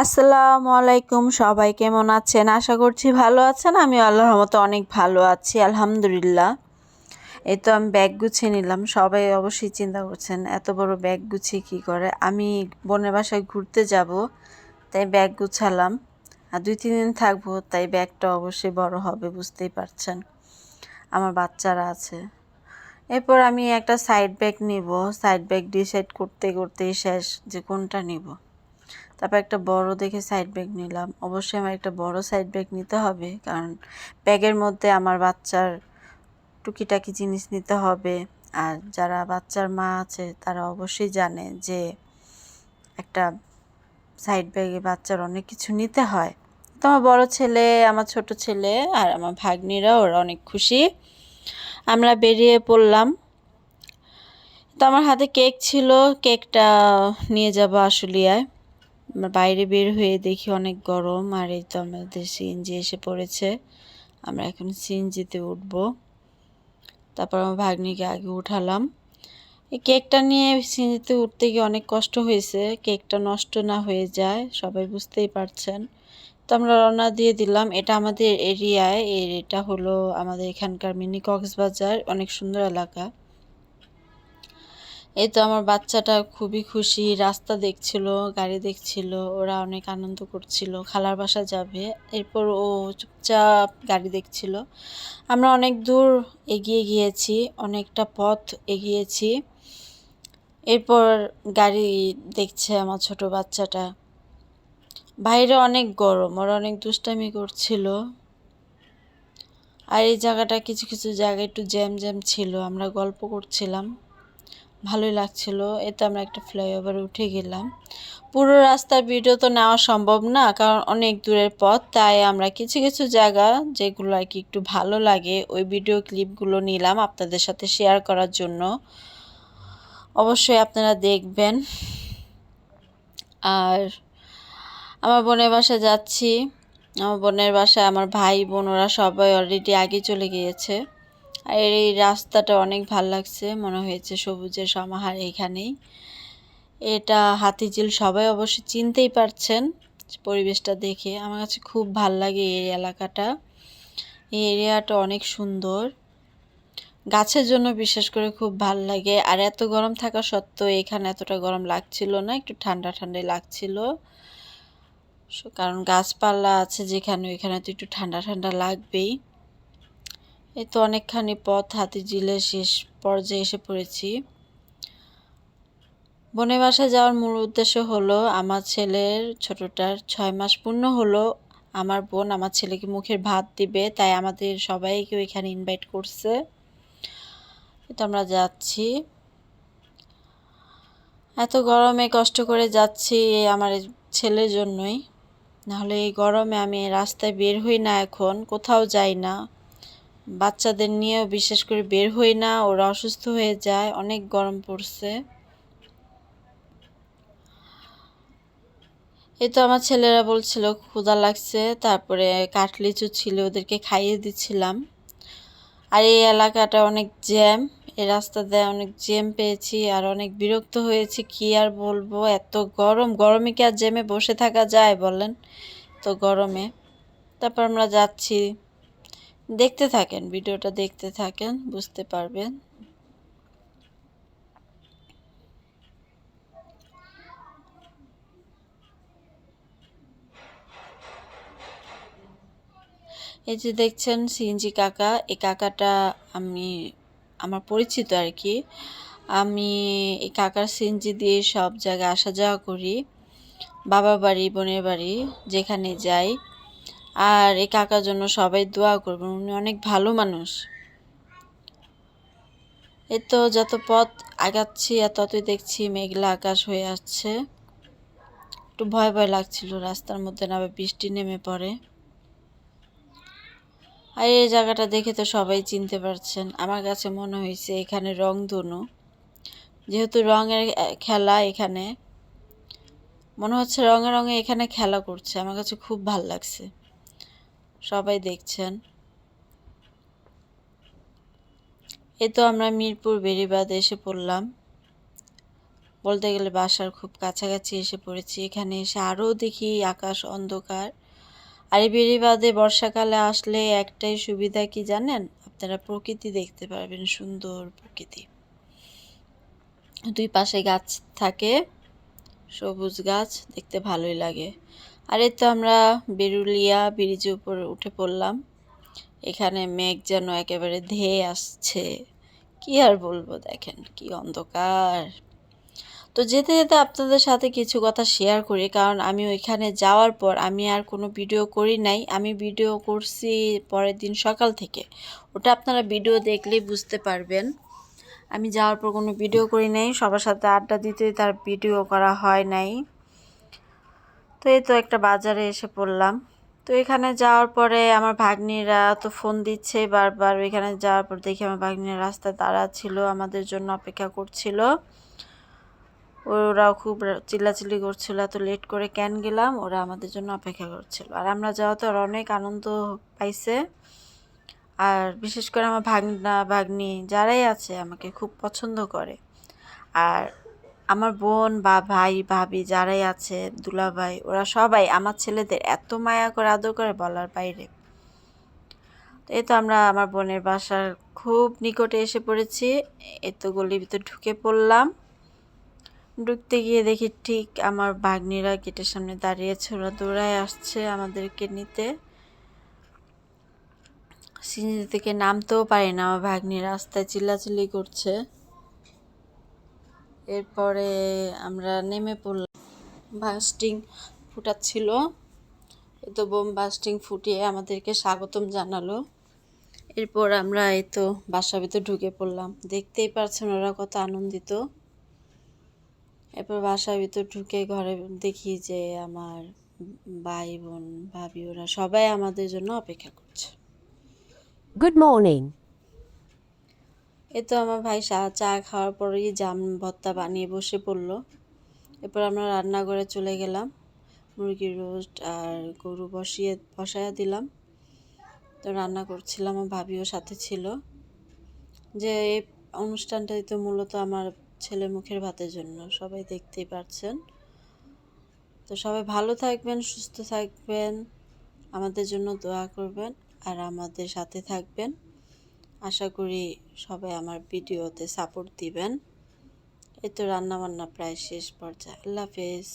আসসালামু আলাইকুম, সবাই কেমন আছেন? আশা করছি ভালো আছেন। আমি আল্লাহর মতো অনেক ভালো আছি, আলহামদুলিল্লাহ। এই তো আমি ব্যাগ গুছিয়ে নিলাম। সবাই অবশ্যই চিন্তা করছেন, এত বড় ব্যাগ গুছিয়ে কী করে? আমি বোনের বাসায় ঘুরতে যাব, তাই ব্যাগ গুছালাম। আর দুই, তিন দিন থাকব, তাই ব্যাগটা অবশ্যই বড় হবে, বুঝতেই পারছেন। আমার বাচ্চারা আছে। এরপর আমি একটা সাইড ব্যাগ নিব। সাইড ব্যাগ ডিসাইড করতে, করতেই শেষ, যে কোনটা নিব? তারপর একটা বড় দেখে সাইড ব্যাগ নিলাম। অবশ্যই আমার একটা বড় সাইড ব্যাগ নিতে হবে, কারণ ব্যাগের মধ্যে আমার বাচ্চার টুকিটাকি জিনিস নিতে হবে। আর যারা বাচ্চার মা আছে, তারা অবশ্যই জানে যে একটা সাইড ব্যাগে বাচ্চার অনেক কিছু নিতে হয়। তো আমার বড় ছেলে, আমার ছোট ছেলে আর আমার ভাগ্নিরা ওরা অনেক খুশি। আমরা বেরিয়ে পড়লাম। তো আমার হাতে কেক ছিল কেকটা নিয়ে যাব আশুলিয়ায়। বাইরে বের হয়ে দেখি অনেক গরম আর এই তো আমাদের সিএনজি এসে পড়েছে। আমরা এখন সিএনজিতে উঠব। তারপর আমার ভাগ্নিকে আগে উঠালাম। এই কেকটা নিয়ে সিএনজিতে উঠতে গিয়ে অনেক কষ্ট হয়েছে। কেকটা নষ্ট না হয়ে যায়, সবাই বুঝতেই পারছেন। তো আমরা রওনা দিয়ে দিলাম। এটা আমাদের এরিয়ায়। এর এটা হলো আমাদের এখানকার মিনি কক্সবাজার। অনেক সুন্দর এলাকা। এই তো আমার বাচ্চাটা খুবই খুশি, রাস্তা দেখছিল, গাড়ি দেখছিল, ওরা অনেক আনন্দ করছিল, খালার বাসা যাবে। এরপর ও চুপচাপ গাড়ি দেখছিল। আমরা অনেক দূর এগিয়ে গিয়েছি, অনেকটা পথ এগিয়েছি। এরপর গাড়ি দেখছে আমার ছোট বাচ্চাটা। বাইরে অনেক গরম, ওরা অনেক দুষ্টামি করছিল। আর এই জায়গাটা কিছু কিছু জায়গায় একটু জ্যাম জ্যাম ছিল, আমরা গল্প করছিলাম। ভালোই লাগছিল। এতে আমরা একটা ফ্লাইওভারে উঠে গেলাম। পুরো রাস্তার ভিডিও তো নেওয়া সম্ভব না, কারণ অনেক দূরের পথ, তাই আমরা কিছু কিছু জায়গা যেগুলো আর কি একটু ভালো লাগে, ওই ভিডিও ক্লিপগুলো নিলাম আপনাদের সাথে শেয়ার করার জন্য। অবশ্যই আপনারা দেখবেন। আর আমার বোনের বাসায় যাচ্ছি। আমার বোনের বাসায় আমার ভাই বোন, ওরা সবাই অলরেডি আগে চলে গিয়েছে। আর এই রাস্তাটা অনেক ভালো লাগছে, মনে হয়েছে সবুজের সমাহার এখানেই। এটা হাতিঝিল সবাই অবশ্য চিনতেই পারছেন পরিবেশটা দেখে। আমার কাছে খুব ভালো লাগে এই এলাকাটা। এই এরিয়াটা অনেক সুন্দর। গাছের জন্য বিশেষ করে খুব ভালো লাগে। আর এত গরম থাকা সত্ত্বেও এখানে এতটা গরম লাগছিল না, একটু ঠান্ডা ঠান্ডাই লাগছিল। কারণ গাছপালা আছে যেখানে, ওইখানে তো একটু ঠান্ডা ঠান্ডা লাগবেই। এই তো অনেকখানি পথ হাতি হাতিঝিলের শেষ পর্যায়ে এসে পড়েছি। বনে বাসায় যাওয়ার মূল উদ্দেশ্য হলো, আমার ছেলের ছোটটার ছয় মাস পূর্ণ হলো। আমার বোন আমার ছেলেকে মুখের ভাত দিবে, তাই আমাদের সবাইকে ওইখানে ইনভাইট করছে। তো আমরা যাচ্ছি। এত গরমে কষ্ট করে যাচ্ছি আমার ছেলের জন্যই। নাহলে এই গরমে আমি রাস্তায় বের হই না এখন, কোথাও যাই না। বাচ্চাদের নিয়েও বিশেষ করে বের হই না, ওরা অসুস্থ হয়ে যায়, অনেক গরম পড়ছে। এই তো আমার ছেলেরা বলছিল ক্ষুদা লাগছে। তারপরে কাঠলিচু ছিল, ওদেরকে খাইয়ে দিচ্ছিলাম। আর এই এলাকাটা অনেক জ্যাম, এই রাস্তা দিয়ে অনেক জ্যাম পেয়েছি আর অনেক বিরক্ত হয়েছি। কি আর বলব, এত গরম। গরমে কি আর জ্যামে বসে থাকা যায় বলেন? তো গরমে। তারপর আমরা যাচ্ছি। দেখতে থাকেন, ভিডিওটা দেখতে থাকেন, বুঝতে পারবেন। এই যে দেখছেন সিএনজি কাকা, এই কাকাটা আমি, আমার পরিচিত আর কি। আমি এই কাকার সিএনজি দিয়ে সব জায়গায় আসা যাওয়া করি। বাবার বাড়ি, বোনের বাড়ি, যেখানে যাই। আর এই কাকার জন্য সবাই দোয়া করবেন, উনি অনেক ভালো মানুষ। এই তো যত পথ আগাচ্ছি আর ততই দেখছি মেঘলা আকাশ হয়ে আসছে। একটু ভয় ভয় লাগছিল, রাস্তার মধ্যে না বৃষ্টি নেমে পড়ে। আর এই জায়গাটা দেখে তো সবাই চিনতে পারছেন, আমার কাছে মনে হয়েছে এখানে রং ধনু। যেহেতু রঙের খেলা এখানে, মনে হচ্ছে রঙে রঙে এখানে খেলা করছে, আমার কাছে খুব ভালো লাগছে। সবাই দেখছেন। এ তো আমরা মিরপুর বেরিবাদ এসে পড়লাম। বলতে গেলে বাসার খুব কাছাকাছি এসে পড়েছি। এখানে এসে আরও দেখি আকাশ অন্ধকার। আর এই বেড়িবাঁধে বর্ষাকালে আসলে একটাই সুবিধা কি জানেন? আপনারা প্রকৃতি দেখতে পারবেন, সুন্দর প্রকৃতি। দুই পাশে গাছ থাকে, সবুজ গাছ, দেখতে ভালোই লাগে। আর তো আমরা বেরুলিয়া ব্রিজের উপর উঠে পড়লাম। এখানে মেঘ যেন একেবারে ধেয়ে আসছে। কি আর বলব দেখেন, কি অন্ধকার। তো যেতে যেতে আপনাদের সাথে কিছু কথা শেয়ার করি, কারণ আমি ওইখানে যাওয়ার পর আমি আর কোনো ভিডিও করি নাই। আমি ভিডিও করছি পরের দিন সকাল থেকে। ওটা আপনারা ভিডিও দেখলেই বুঝতে পারবেন। আমি যাওয়ার পর কোনো ভিডিও করি নাই। সবার সাথে আড্ডা দিতে তার ভিডিও করা হয় নাই। তো এই তো একটা বাজারে এসে পড়লাম। তো এখানে যাওয়ার পরে আমার ভাগ্নিরা তো ফোন দিচ্ছে বারবার। ওইখানে যাওয়ার পর দেখি আমার ভাগ্নিরা রাস্তায় দাঁড়া ছিল আমাদের জন্য অপেক্ষা করছিল। ওরাও খুব চিল্লাচিল্লি করছিল, এত লেট করে কেন গেলাম? ওরা আমাদের জন্য অপেক্ষা করছিল। আর আমরা যাওয়াতে ওরা অনেক আনন্দ পাইছে। আর বিশেষ করে আমার ভাগনা, ভাগ্নি যারাই আছে আমাকে খুব পছন্দ করে। আর আমার বোন বা ভাই, ভাবি যারাই আছে, দুলাভাই, ওরা সবাই আমার ছেলেদের এত মায়া করে, আদর করে বলার বাইরে। এই তো আমরা আমার বোনের বাসার খুব নিকটে এসে পড়েছি। এই তো গলির ভিতর ঢুকে পড়লাম। ঢুকতে গিয়ে দেখি ঠিক আমার ভাগ্নিরা গেটের সামনে দাঁড়িয়েছে। ওরা দৌড়ায় আসছে আমাদেরকে নিতে। সিঁড়ি থেকে নামতেও পারি না আমার ভাগ্নি, রাস্তায় চিল্লাচিল্লি করছে। এরপরে আমরা নেমে পড়লাম। বাস্টিং ফুটাচ্ছিল। তো বোম বাস্টিং ফুটিয়ে আমাদেরকে স্বাগতম জানালো। এরপর আমরা এই তো বাসার ভিতর ঢুকে পড়লাম। দেখতেই পারছেন ওরা কত আনন্দিত। এরপর বাসার ভিতর ঢুকে ঘরে দেখি যে আমার ভাই, বোন, ভাবি, ওরা সবাই আমাদের জন্য অপেক্ষা করছে। Good morning. এই তো আমার ভাই চা চা খাওয়ার পরেই জাম ভর্তা বানিয়ে বসে পড়ল। এরপর আমরা রান্নাঘরে চলে গেলাম। মুরগির রোস্ট আর গরু বসিয়ে, বসায়া দিলাম। তো রান্না করছিলাম, আমার ভাবিও সাথে ছিল। যে এই অনুষ্ঠানটাই তো মূলত আমার ছেলে মুখের ভাতের জন্য, সবাই দেখতেই পারছেন। তো সবাই ভালো থাকবেন, সুস্থ থাকবেন, আমাদের জন্য দোয়া করবেন, আর আমাদের সাথে থাকবেন। আশা করি সবাই আমার ভিডিওতে সাপোর্ট দিবেন। এই তো রান্নাবান্না প্রায় শেষ পর্যায়ে। আল্লাহ হাফেজ।